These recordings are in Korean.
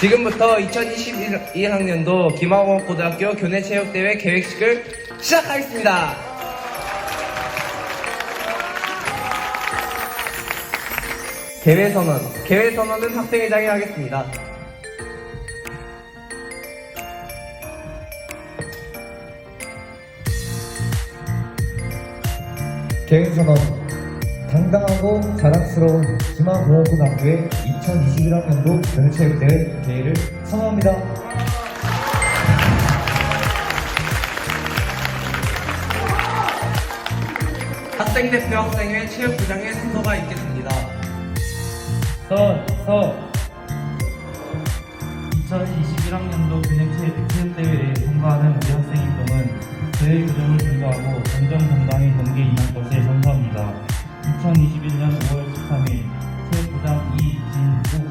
지금부터 2021학년도 김학원 고등학교 교내 체육대회 계획식을 시작하겠습니다. 대회선언. 개회 선언은 학생회장이 하겠습니다. 계획선언 당당하고 자랑스러운 김학공고등학교의 2021학년도 전체체육대회 개회를 선언합니다. 학생 대표 학생회 체육부장의 순서가 있겠습니다. 서, 서. 2021학년도 근행체육대회에 참가하는 우리 학생 입동은 대회 규정을 준수하고 정정당당히 경기에 임할 것을 선서합니다. 2021년 5월 13일 체육부장 이진국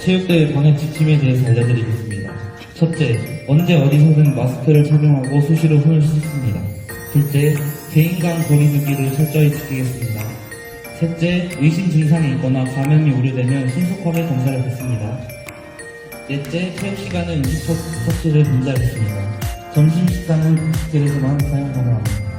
체육대회 방역 지침에 대해서 알려드리겠습니다. 첫째, 언제 어디서든 마스크를 착용하고 수시로 손을 씻습니다. 둘째, 개인 간 거리 두기를 철저히 지키겠습니다. 셋째, 의심 증상이 있거나 감염이 우려되면 신속하게 검사를 받습니다. 넷째, 체육 시간은 음식 섭- 섭취를 금지하겠습니다. 점심 식사는 급식실에서만 사용 가능합니다.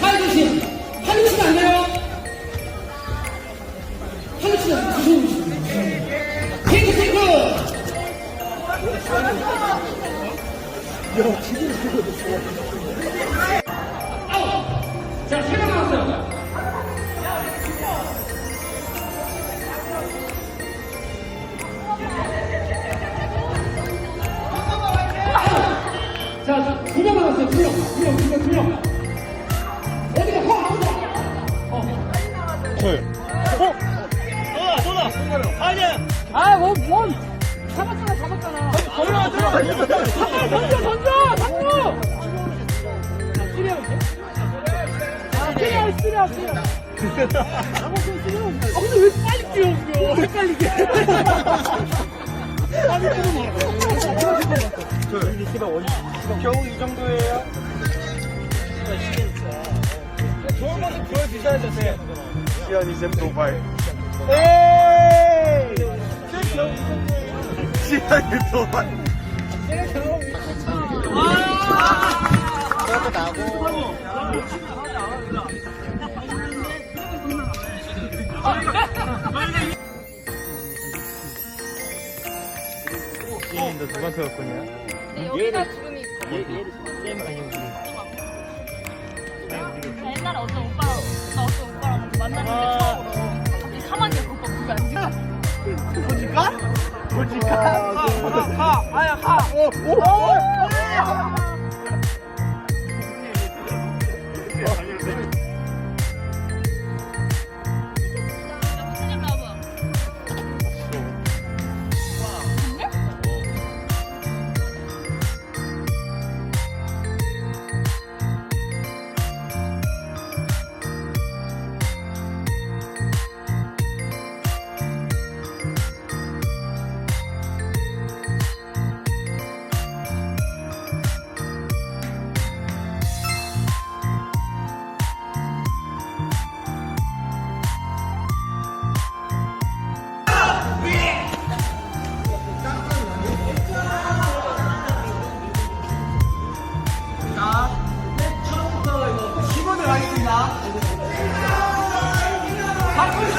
팔 조심 팔 조심 안 돼요 팔 조심 안 돼요 핑크 핑크 자, 두 명, 두 명, 두 명. 어디가 더 아무도 아, 뭐, 뭐. 잡았잖아, 잡았잖아. 들어가, 들어가. 던져, 던져! 당구! 쓰려, 쓰려, 쓰려. 아, 근데 왜 빨리 뛰어, 헷갈리게. 빨리 뛰 어 겨우 이 정도예요? 좋은 모습 보여주셔야죠, 쌤. 시연 이제 도발. 에이! 쌤 겨우 이 정도예요. 시연이 도발. 시연이도 누가 세웠거냐? 네, 여기가 지금이. 나 옛날에 어떤 오빠랑, 나 어떤 오빠랑 만났는데 처음으로. 갑자기 사막에 그 오빠 그게 안 돼. 보지까? 보지까? 가, 가, 아야, 가. 오, 오, 사 아,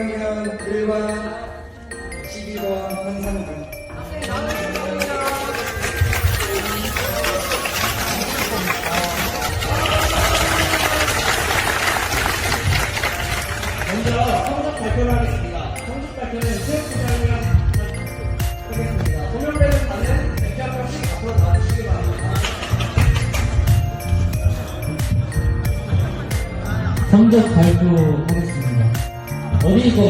1학년 1반 12번 한상준 먼저 성적 발표를 하겠습니다. 성적 발표는 체육부장이랑 하겠습니다. 소명되는 반은 100개 명씩 앞으로 나와주시기 바랍니다. 성적 발표하겠습니다. 어디일 것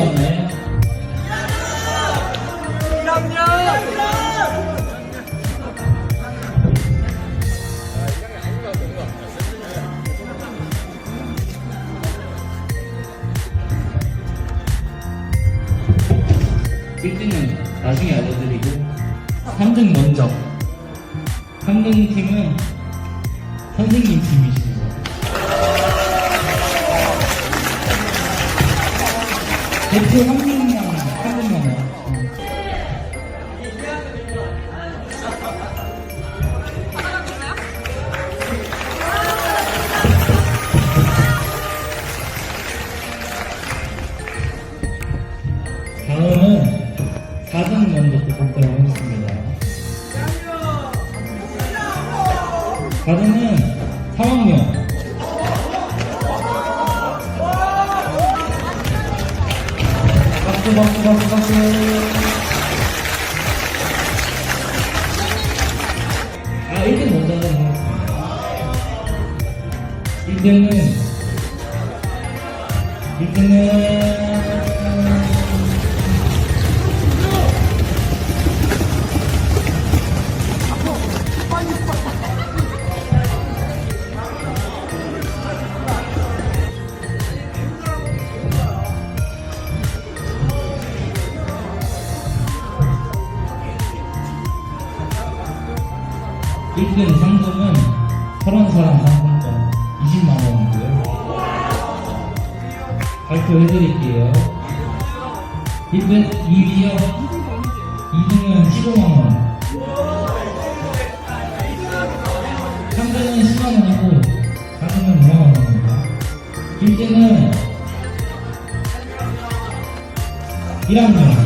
대표 한 명만 한 명만 와요. 다음은 4등 먼저 뽑도록 하겠습니다. 4등은 3학년 박수 박수 박수 박수 아 1등 먼저 하자 1등은 1등은 일등 상금은 30사람 상품권 20만원이고요. 발표해드릴게요. 1등 2위요. 2등은 15만원. 3등은 10만원이고 4등은 5만원입니다. 1등은 1학년.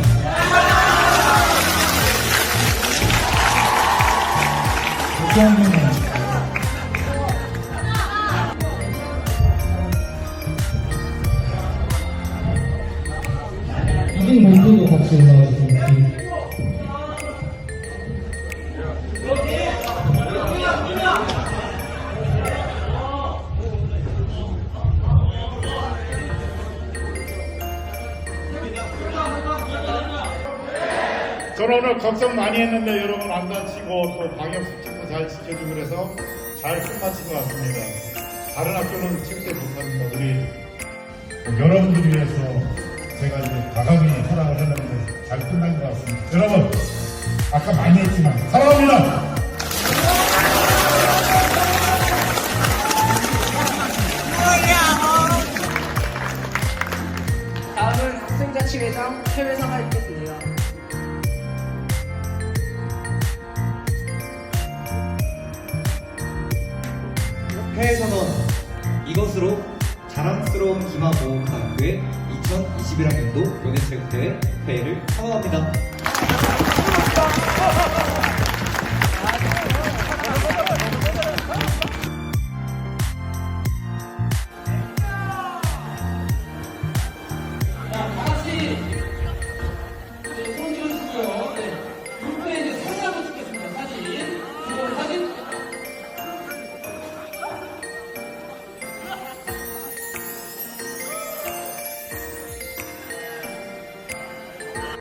저는 오늘 걱정 많이 했는데 여러분 안 다치고 또 방역수칙도 잘 지켜주고 그래서 잘 끝마친 것 같습니다. 다른 학교는 절대 못합니다. 우리 여러분들 위해서 제가 이제 과감히 허락을 했는데 잘 끝난 것 같습니다. 여러분 아까 많이 했지만 사랑합니다. 다음은 학생자 치회장 해외사가 있겠습니다. 해외 선언 이것으로 자랑스러운 기마보험학교의 2021학년도 연예체육대회 회의를 선언합니다.